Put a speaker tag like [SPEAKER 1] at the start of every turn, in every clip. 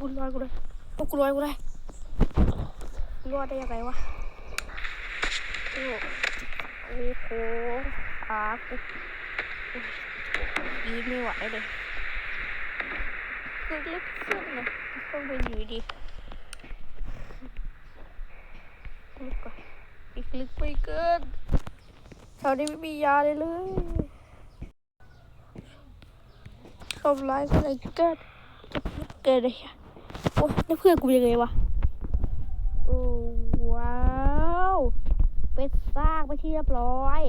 [SPEAKER 1] กูลอยกูเลยโอ้กูลอยกูเลยรอดได้ยังไงวะโอ้โอ้โหขากูยืนไม่ไหวเลยคือลึกขึ้นนะต้องไปอยู่ดีลึกก่อนอีกลึกไปเกินแถวนี้ไม่มียาเลยเลยทำร้ายอะไรเกินเกินเลยอะ โอ้ยเพื่อนกูยังไงวะโอ้ว้าวเป็นซากไปที่เรียบร้อย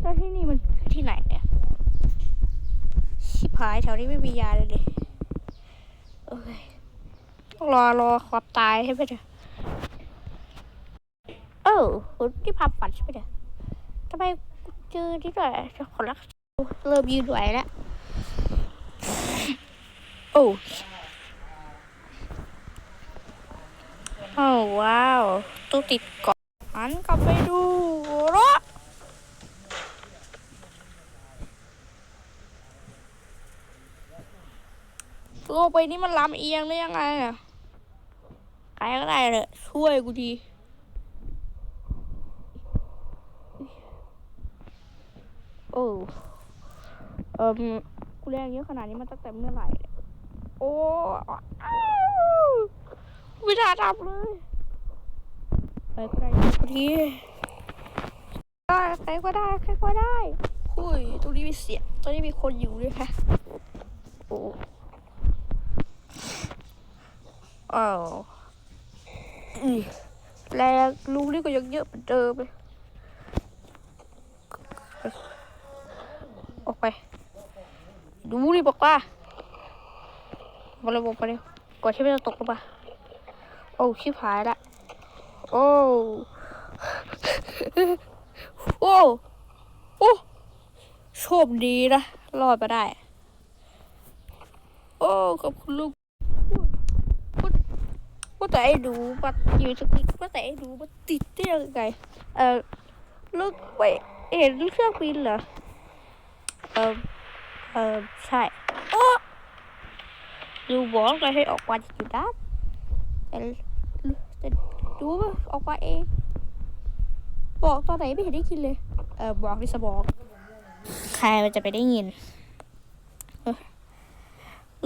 [SPEAKER 1] แล้วที่นี่มันที่ไหนเนี่ยชิบหายแถวนี้ไม่มียาเลยดิโอ้ยต้องรอรอความตายใช่ไหมเนี่ยเออคุณที่พับปัดใช่ไหมเนี่ยทำไมเจอที่ด้วยจ้าคนรักเริ่มยืนไหวแล้ว โอ้โอ้ว้าวตู้ติดเกาะหันกลับไปดูรถตัวไปนี่มันลำเอียงได้ยังไงอะใครก็ได้เลยช่วยกูทีโอ้เอ่มกูแรงเยอะขนาดนี้มันตั้งแต่เมื่อไหร่ อ้อ้วไม่น่าทำเลย ไปก็ได้พอดีได้ใครก็ได้ใครก็ได้อุ้ยตรงนี้มีเสียงตรงนี้มีคนอยู่ด้วยค่ะโอ้อ้าวแรงลูกนี่ก็ยังเยอะเหมือนเดิมเลยออกไป ดูดิบอกว่า มาเลยบอกไปเลยก่อนที่มันจะตกลงมาโอ้ชิบหายละโอ้โอ้โอ้โชคดีนะรอดมาได้ โอ้ขอบคุณลูกว่าแต่ไอ้ดูมันอยู่สักนิดว่าแต่ไอ้ดูมันติดได้ยังไงเออลูกไปเห็นเครื่องบินเหรอเออเออใช่โอ้ ดูบอกเลยให้ออกมาจากอยู่ด้านแต่แต่ดูว่าออกมาเอง บอกตอนไหนไม่เห็นได้ยินเลย เออบอกในสมองใครมันจะไปได้ยิน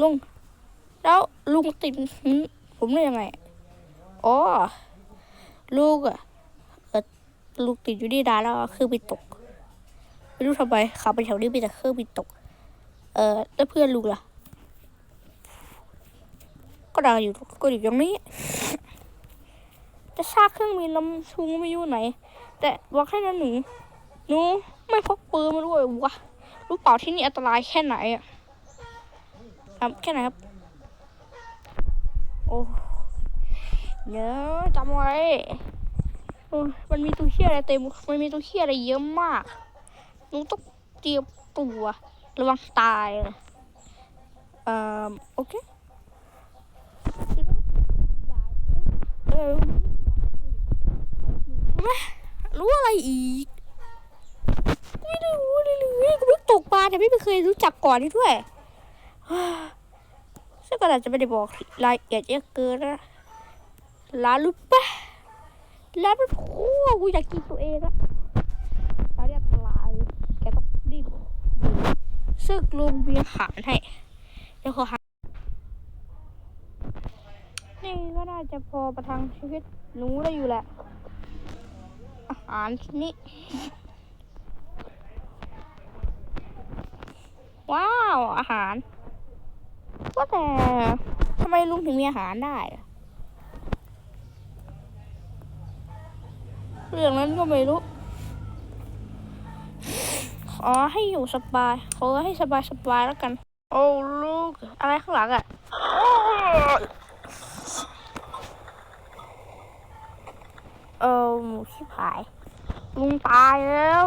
[SPEAKER 1] ลุง แล้วลุงติดหืมผมได้ยังไงอ๋อ ลูกอะเออลูกติดอยู่ที่ร้านแล้วเครื่องบินตกไม่รู้ทำไมขับไปแถวนี้มีแต่เครื่องบินตก เออแล้วเพื่อนลุงล่ะ ก็ดังอยู่ก็อยู่ตรงนี้ จะซากเครื่องบินลำชุงไม่อยู่ไหน แต่บอกให้นะหนูหนูไม่พกปืนมาด้วยวะรู้เปล่าที่นี่อันตรายแค่ไหนอะครับแค่ไหนครับ โอ้เนอะจำไว้มันมีตัวเชี่ยอะไรเต็มมันมีตัวเชี่ยอะไรเยอะมากหนูต้องเตรียมตัวระวังตาย เอ่อ โอเคเออ รู้อะไรอีก ไม่รู้เลยเลยกูเพิ่งตกปลาแต่ไม่เคยรู้จักก่อนนี่ด้วยซึ่งก็อาจจะไม่ได้บอกรายละเอียดเยอะเกินนะร้านรู้ปะร้านมันโอ้กูอยากกินตัวเองอะร้านนี้อันตรายแกต้องรีบซึ่งลุงมีอาหารให้เดี๋ยวขอหานี่ก็น่าจะพอประทังชีวิตหนูได้อยู่แหละ อาหารชนิดว้าว อาหารว่าแต่ทำไมลุงถึงมีอาหารได้เรื่องนั้นก็ไม่รู้ ขอให้อยู่สบาย ขอให้สบายสบายแล้วกัน โอ้ลูก อะไรข้างหลังอะอ้ย เออหมูชิบหาย ลุงตายแล้ว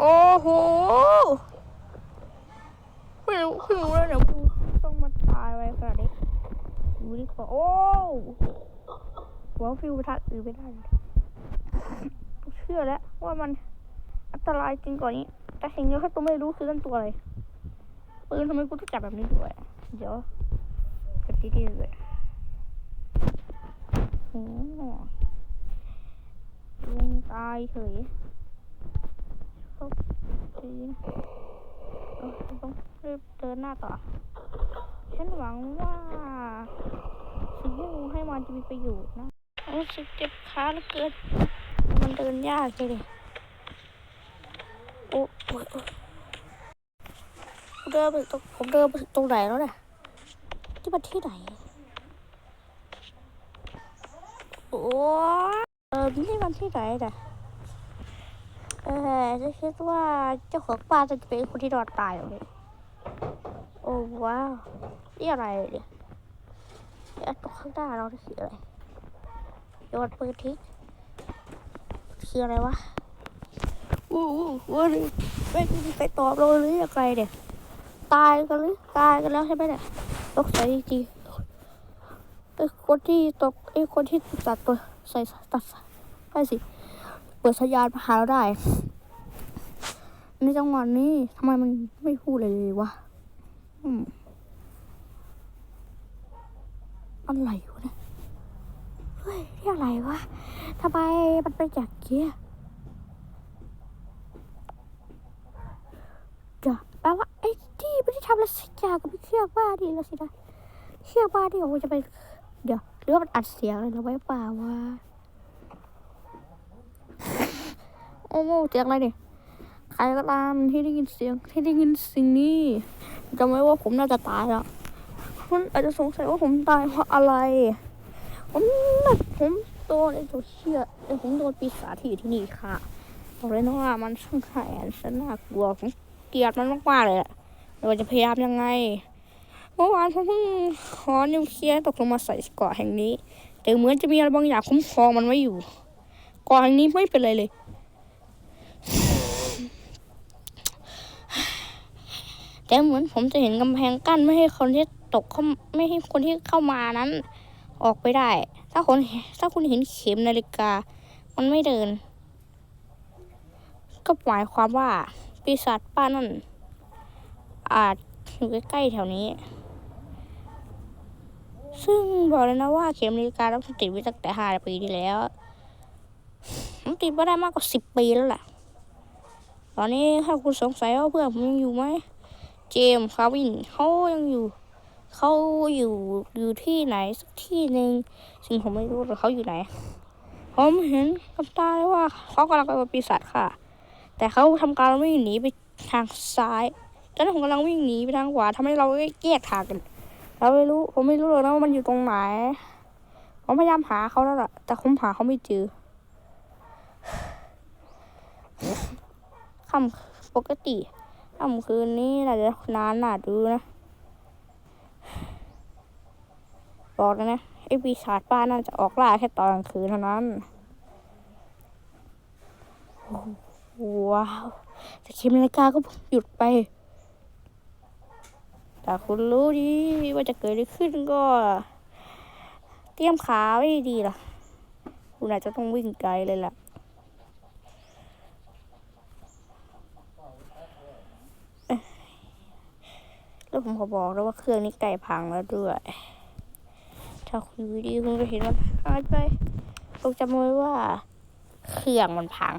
[SPEAKER 1] โอ้โหไม่รู้เพิ่งรู้แล้วเนี่ยกูต้องมาตายไว้ขนาดนี้ดูดิขอโอ้หัวฟิวทางอื่นไม่ได้เชื่อแล้วว่ามันอันตรายจริงกว่านี้ แต่สิ่งเดียวที่ตัวไม่รู้คือนั่นตัวอะไรปืนทำไมกูต้องจับแบบนี้ด้วย เดี๋ยวจับดีๆเลย ลุงตายเฉยโอเคเออต้องรีบเดินหน้าต่อ ฉันหวังว่าสิ่งที่ลุงให้มาจะมีประโยชน์นะรู้สึกเจ็บขาเหลือเกินมันเดินยากเลยโอ้โอ้ยโอ้ยผมเดินไปตรงผมเดินไปตรงไหนแล้วเนี่ยที่มันที่ไหน โอ้เออนี่มันที่ไหนเนี่ยเออจะคิดว่าเจ้าของบ้านจะเป็นคนที่รอดตายเหรอเนี่ยโอ้ว้าวนี่อะไรเนี่ยไอ้ตรงข้างหน้าเรานี่คืออะไรโยนปืนทิ้งคืออะไรวะอู้อู้ว่าไม่มีใครตอบเราเลยยังไงเนี่ยตายกันหรือตายกันแล้วใช่ไหมเนี่ยตกใจจริงๆไอ้คนที่ตก ไอ้คนที่ตัดตัวใส่ตัดได้สิเปิดสัญญาณมาหาเราได้ ในจังหวะนี้ทำไมมันไม่พูดเลยเลยวะอืมอะไรวะเนี่ยเฮ้ยเรียกอะไรวะทำไมมันเป็นอย่างเงี้ยเดี๋ยวแปลว่าไอ้ที่ไม่ได้ทำอะไรสักอย่างกับเชือกบ้าดีแล้วสินะเชือกบ้านี่มันจะเป็นเดี๋ยว หรือว่ามันอัดเสียงอะไรเราไว้เปล่าวะโอ้โหเสียงอะไรเนี่ยใครก็ตามที่ได้ยินเสียงที่ได้ยินสิ่งนี้จำไว้ว่าผมน่าจะตายแล้วคุณอาจจะสงสัยว่าผมตายเพราะอะไร ผมผมโดนไอ้ตัวเชี่ยไอ้ผมโดนปีศาจที่อยู่ที่นี่ค่ะบอกเลยนะว่ามันช่างแสนฉันน่ากลัวผมเกลียดมันมากๆเลยอะไม่ว่าจะพยายามยังไง เมื่อวานผมเพิ่งขอนิวเคลียร์ตกลงมาใส่เกาะแห่งนี้ แต่เหมือนจะมีอะไรบางอย่างคุ้มครองมันไว้อยู่เกาะแห่งนี้ไม่เป็นไรเลย แต่เหมือนผมจะเห็นกำแพงกั้นไม่ให้คนที่ตกเข้าไม่ให้คนที่เข้ามานั้น ออกไปได้ ถ้าคนถ้าคุณเห็นเข็มนาฬิกา มันไม่เดิน ก็หมายความว่าปีศาจป้านั่นอาจอยู่ใกล้ๆแถวนี้ ซึ่งบอกเลยนะว่าเข็มนาฬิกาต้องติดไว้ตั้งแต่ห้าปีที่แล้วมันติดมาได้มากกว่าสิบปีแล้วล่ะ ตอนนี้ถ้าคุณสงสัยว่าเพื่อนผมยังอยู่ไหม เจมส์คาวินเขายังอยู่ เขาอยู่อยู่ที่ไหนสักที่หนึ่งซึ่งผมไม่รู้ว่าเขาอยู่ไหน ผมเห็นกับตาเลยว่าเขากำลังไปปีศาจค่ะ แต่เขาทำการวิ่งหนีไปทางซ้ายตอนนั้นผมกำลังวิ่งหนีไปทางขวาทำให้เราแยกทางกัน เราไม่รู้ผมไม่รู้เลยนะว่ามันอยู่ตรงไหน ผมพยายามหาเขาแล้วล่ะ แต่ผมหาเขาไม่เจอค่ำปกติค่ำคืนนี้น่าจะนานหน่าดูนะ บอกเลยนะไอ้ปีศาจป้านั่นจะออกล่าแค่ตอนกลางคืนเท่านั้นว้าวแต่เข็มนาฬิกาก็หยุดไป แต่คุณรู้ดีว่าจะเกิดอะไรขึ้นก็ เตรียมขาไว้ดีล่ะ คุณอาจจะต้องวิ่งไกลเลยล่ะแล้วผมขอบอกแล้วว่าเครื่องนี้ไก่พังแล้วด้วย ถ้าคุณดีคุณจะเห็นมันหายไปต้องจำไว้ว่า เครื่องมันพัง